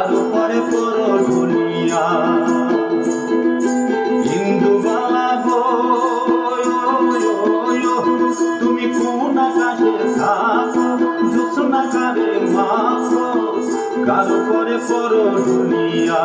তার পরে পর দুনিয়া। হিন্দু বালাবো তুমি কোন আকাশে থাকো জুসনা কারে মাপো কার উপরে পুরো দুনিয়া?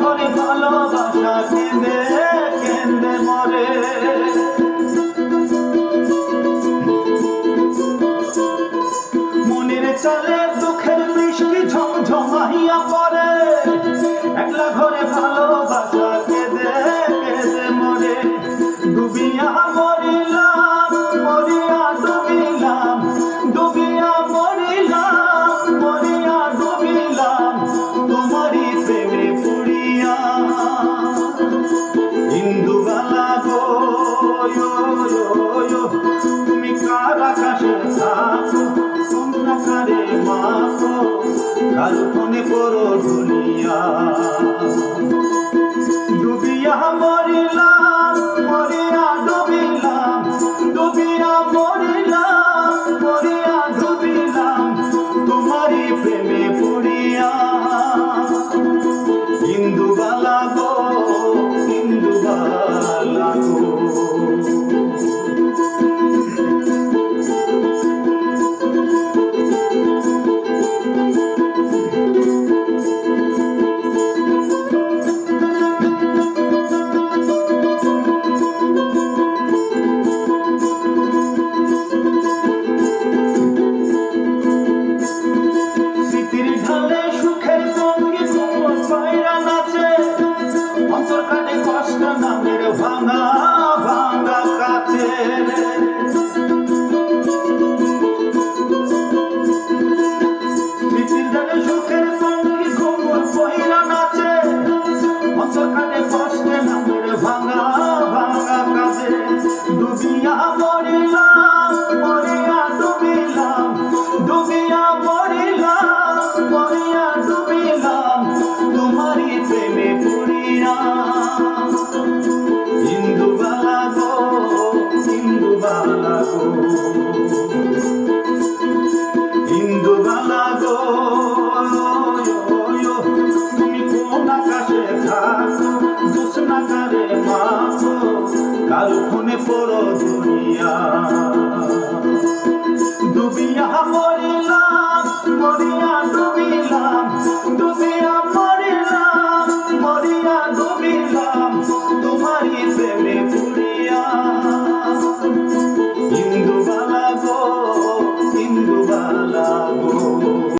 করে ভালোবাসা কেঁদে কেঁদে মরে। মনের চলে দুঃখের বৃষ্টি ঝমঝমাইয়া একলা ঘরে ভালো ফাল্গুনে পর দুনিয়া। ডুবিয়া Do দুনিয়া পরিলাম কাল খুনে পড়ো দুনিয়া। ডুবিয়া মরি